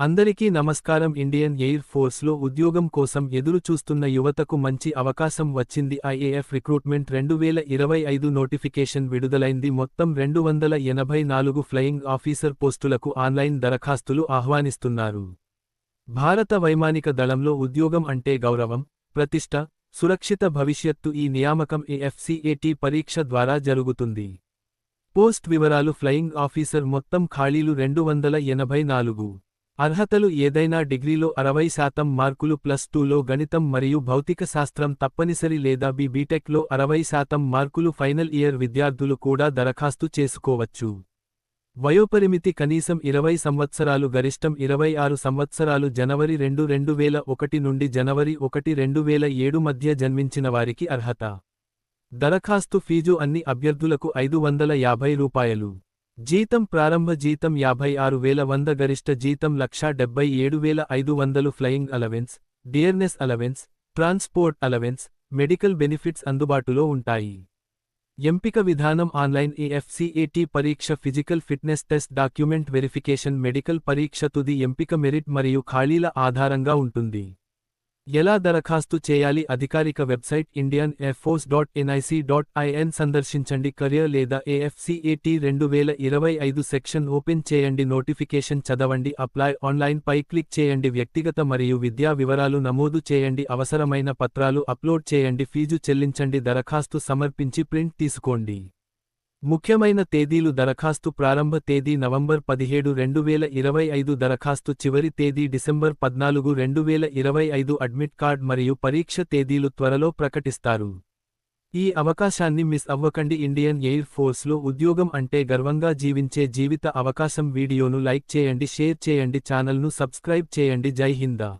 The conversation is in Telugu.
అందరికీ నమస్కారం. ఇండియన్ ఎయిర్ ఫోర్స్లో ఉద్యోగం కోసం ఎదురు చూస్తున్న యువతకు మంచి అవకాశం వచ్చింది. ఐఏఎఫ్ రిక్రూట్మెంట్ రెండు వేల ఇరవై ఐదు నోటిఫికేషన్ విడుదలైంది. మొత్తం రెండు వందల ఎనభై నాలుగు ఫ్లయింగ్ ఆఫీసర్ పోస్టులకు ఆన్లైన్ దరఖాస్తులు ఆహ్వానిస్తున్నారు. భారత వైమానిక దళంలో ఉద్యోగం అంటే గౌరవం ప్రతిష్ట సురక్షిత భవిష్యత్తు ఈ నియామకం ఏఎఫ్సిఏటి పరీక్ష ద్వారా జరుగుతుంది. పోస్ట్ వివరాలు ఫ్లయింగ్ ఆఫీసర్ మొత్తం ఖాళీలు రెండు వందల ఎనభై నాలుగు. అర్హతలు ఏదైనా డిగ్రీలో అరవై శాతం మార్కులు ప్లస్ టూలో గణితం మరియు భౌతిక శాస్త్రం తప్పనిసరి లేదా బి బీటెక్లో అరవై శాతం మార్కులు ఫైనల్ ఇయర్ విద్యార్థులు కూడా దరఖాస్తు చేసుకోవచ్చు. వయోపరిమితి కనీసం ఇరవై సంవత్సరాలు గరిష్టం ఇరవై ఆరు సంవత్సరాలు జనవరి రెండు రెండు వేల ఒకటి నుండి జనవరి ఒకటి రెండు వేల ఏడు మధ్య జన్మించిన వారికి అర్హత. దరఖాస్తు ఫీజు అన్ని అభ్యర్థులకు ఐదు వందల యాభై రూపాయలు. జీతం ప్రారంభ జీతం యాభై ఆరు వేల వంద గరిష్ట జీతం లక్షా డెబ్బై ఏడు వేల ఐదు వందలు flying allowance dearness allowance transport allowance medical benefits అందుబాటులో ఉంటాయి. ఎంపిక విధానం ఆన్లైన్ ఏఎఫ్సిఏటి పరీక్ష physical fitness test document verification medical పరీక్ష తుది ఎంపిక మెరిట్ మరియు ఖాళీల ఆధారంగా ఉంటుంది. ఎలా దరఖాస్తు చేయాలి? అధికారిక website Indian air force dot NIC dot IN సందర్శించండి. కెరియర్ లేదా ఏఎఫ్సిఏటి రెండు వేల ఇరవై ఐదు సెక్షన్ ఓపెన్ చేయండి. నోటిఫికేషన్ చదవండి. అప్లై ఆన్లైన్ పై క్లిక్ చేయండి. వ్యక్తిగత మరియు విద్యా వివరాలు నమోదు చేయండి. అవసరమైన పత్రాలు అప్లోడ్ చేయండి. ఫీజు చెల్లించండి. దరఖాస్తు సమర్పించి ప్రింట్ తీసుకోండి. ముఖ్యమైన తేదీలు దరఖాస్తు ప్రారంభ తేదీ నవంబర్ పదిహేడు రెండు వేల ఇరవై ఐదు దరఖాస్తు చివరి తేదీ డిసెంబర్ పద్నాలుగు రెండు వేల ఇరవై ఐదు అడ్మిట్ కార్డ్ మరియు పరీక్ష తేదీలు త్వరలో ప్రకటిస్తారు. ఈ అవకాశాన్ని మిస్ అవ్వకండి. ఇండియన్ ఎయిర్ ఫోర్స్లో ఉద్యోగం అంటే గర్వంగా జీవించే జీవిత అవకాశం వీడియోను లైక్ చేయండి షేర్ చేయండి ఛానల్ను సబ్స్క్రైబ్ చేయండి. జై హిందా.